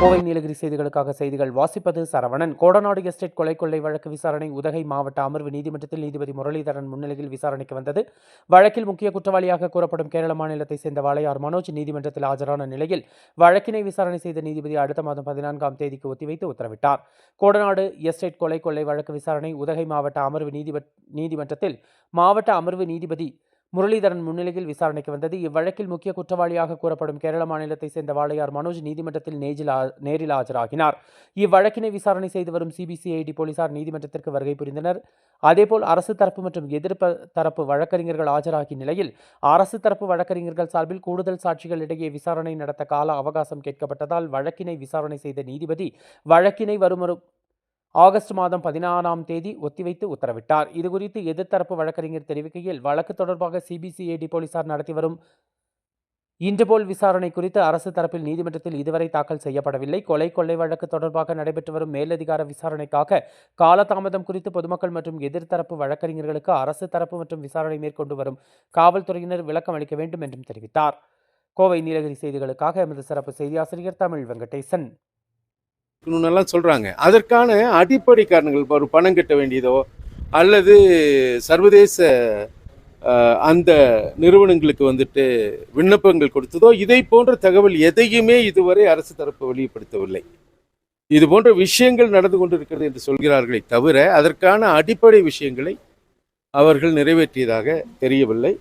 நீலகிரி செய்திகளுக்காக செய்திகள் வாசிப்பது சரவணன். கோடநாடு எஸ்டேட் கொலை கொள்ளை வழக்கு விசாரணை உதகை மாவட்ட அமர்வு நீதிமன்றத்தில் நீதிபதி முரளிதரன் முன்னிலையில் விசாரணைக்கு வந்தது. வழக்கில் முக்கிய குற்றவாளியாக கூறப்படும் கேரள மாநிலத்தை சேர்ந்த வாளையார் மனோஜ் நீதிமன்றத்தில் ஆஜரான நிலையில் வழக்கினை விசாரணை செய்த நீதிபதி அடுத்த மாதம் பதினான்காம் தேதிக்கு ஒத்திவைத்து உத்தரவிட்டார். கோடநாடு எஸ்டேட் கொலை கொள்ளை வழக்கு விசாரணை உதகை மாவட்ட அமர்வு நீதிப நீதிமன்றத்தில் மாவட்ட அமர்வு நீதிபதி முரளிதரன் முன்னிலையில் விசாரணைக்கு வந்தது. இவ்வழக்கில் முக்கிய குற்றவாளியாக கூறப்படும் கேரள மாநிலத்தை சேர்ந்த வாளையார் மனோஜ் நீதிமன்றத்தில் நேஜில் நேரில் ஆஜராகினார். இவ்வழக்கினை விசாரணை செய்து வரும் சிபிசிஐடி போலீசார் நீதிமன்றத்திற்கு வருகை புரிந்தனர். அதேபோல் அரசு தரப்பு மற்றும் எதிர்ப்பு தரப்பு வழக்கறிஞர்கள் ஆஜராகிய நிலையில் அரசு தரப்பு வழக்கறிஞர்கள் சார்பில் கூடுதல் சாட்சிகள் இடையே விசாரணை நடத்த கால அவகாசம் கேட்கப்பட்டதால் வழக்கினை விசாரணை செய்த நீதிபதி வழக்கினை வரும் ஆகஸ்ட் மாதம் பதினாறாம் தேதி ஒத்திவைத்து உத்தரவிட்டார். இதுகுறித்து எதிர்த்தரப்பு வழக்கறிஞர் தெரிவிக்கையில் வழக்கு தொடர்பாக சிபிசிஐடி போலீசார் நடத்தி வரும் இன்றுபோல் விசாரணை குறித்து அரசு தரப்பில் நீதிமன்றத்தில் இதுவரை தாக்கல் செய்யப்படவில்லை. கொலை கொள்ளை வழக்கு தொடர்பாக நடைபெற்று வரும் மேலதிகார விசாரணைக்காக காலதாமதம் குறித்து பொதுமக்கள் மற்றும் எதிர்த்தரப்பு வழக்கறிஞர்களுக்கு அரசு தரப்பு மற்றும் விசாரணை மேற்கொண்டு வரும் காவல்துறையினர் விளக்கம் அளிக்க வேண்டும் என்றும் தெரிவித்தார். கோவை நீலகிரி செய்திகளுக்காக எமது சிறப்பு செய்தியாசிரியர் தமிழ் வெங்கடேசன். இருக்கணும்னெல்லாம் சொல்கிறாங்க அதற்கான அடிப்படை காரணங்கள் ஒரு பணம் கட்ட வேண்டியதோ அல்லது சர்வதேச அந்த நிறுவனங்களுக்கு வந்துட்டு விண்ணப்பங்கள் கொடுத்ததோ இதை போன்ற தகவல் எதையுமே இதுவரை அரசு தரப்பு வெளிப்படுத்தவில்லை. இது போன்ற விஷயங்கள் நடந்து கொண்டிருக்கிறது என்று சொல்கிறார்களே தவிர அதற்கான அடிப்படை விஷயங்களை அவர்கள் நிறைவேற்றியதாக தெரியவில்லை.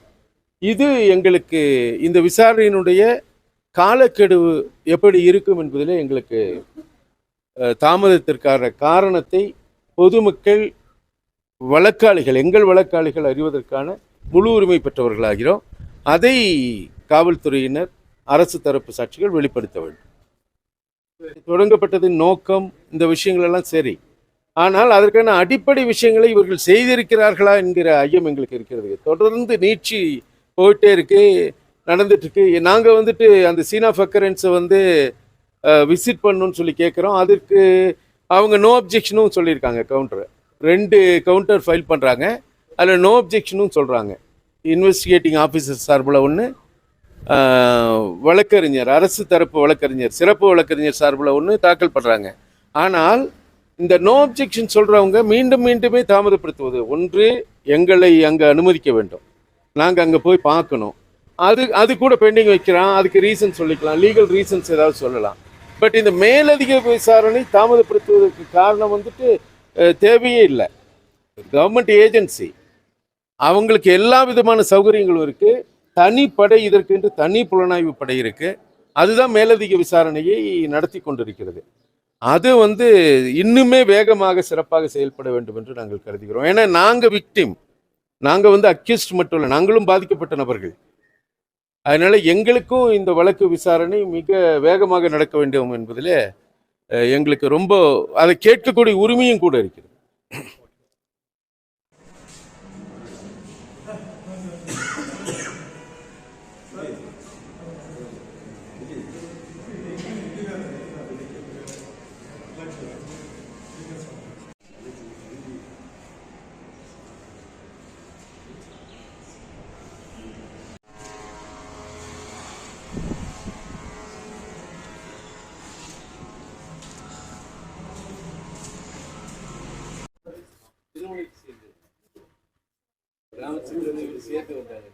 இது எங்களுக்கு இந்த விசாரணையினுடைய காலக்கெடுவு எப்படி இருக்கும் என்பதிலே எங்களுக்கு தாமதத்திற்கான காரணத்தை பொதுமக்கள் வழக்காளிகள் எங்கள் வழக்காளிகள் அறிவதற்கான முழு உரிமை பெற்றவர்களாகிறோம். அதை காவல்துறையினர் அரசு தரப்பு சாட்சிகள் வெளிப்படுத்த வேண்டும். தொடங்கப்பட்டதின் நோக்கம் இந்த விஷயங்களெல்லாம் சரி. ஆனால் அதற்கான அடிப்படை விஷயங்களை இவர்கள் செய்திருக்கிறார்களா என்கிற ஐயம் எங்களுக்கு இருக்கிறது. தொடர்ந்து நீட்சி போயிட்டே இருக்கு நடந்துட்டு இருக்கு. நாங்கள் வந்துட்டு அந்த சீனா ஃபக்கரன்ஸை வந்து விசிட் பண்ணணும்னு சொல்லி கேட்குறோம் அதற்கு அவங்க நோ அப்ஜெக்ஷனும் சொல்லியிருக்காங்க கவுண்டர் ரெண்டு கவுண்டர் ஃபைல் பண்ணுறாங்க அதில் நோ அப்ஜெக்ஷனும் சொல்கிறாங்க இன்வெஸ்டிகேட்டிங் ஆஃபீஸர் சார்பில் ஒன்று வழக்கறிஞர் அரசு தரப்பு வழக்கறிஞர் சிறப்பு வழக்கறிஞர் சார்பில் ஒன்று தாக்கல் பண்ணுறாங்க ஆனால் இந்த நோ அப்ஜெக்ஷன் சொல்கிறவங்க மீண்டும் மீண்டுமே தாமதப்படுத்துவது. ஒன்று எங்களை அங்கே அனுமதிக்க வேண்டும். நாங்கள் அங்கே போய் பார்க்கணும். அது அது கூட பெண்டிங் வைக்கிறான். அதுக்கு ரீசன் சொல்லிக்கலாம். லீகல் ரீசன்ஸ் ஏதாவது சொல்லலாம். பட் இந்த மேலதிக விசாரணை தாமதப்படுத்துவதற்கு காரணம் வந்துட்டு தேவையே இல்லை. கவர்மெண்ட் ஏஜென்சி அவங்களுக்கு எல்லா விதமான சௌகரியங்களும் இருக்குது தனிப்படை இதற்கென்று தனி புலனாய்வு படை இருக்குது அதுதான் மேலதிக விசாரணையை நடத்தி கொண்டிருக்கிறது. அது வந்து இன்னுமே வேகமாக சிறப்பாக செயல்பட வேண்டும் என்று நாங்கள் கருதுகிறோம். ஏன்னா நாங்கள் விக்டிம் நாங்கள் வந்து அக்யூஸ்ட் மட்டும் இல்லை நாங்களும் பாதிக்கப்பட்ட நபர்கள். அதனால எங்களுக்கும் இந்த வழக்கு விசாரணை மிக வேகமாக நடக்க வேண்டும் என்பதில் எங்களுக்கு ரொம்ப அதை கேட்கக்கூடிய உரிமையும் கூட இருக்கிறது. சேர்த்து வந்தாங்க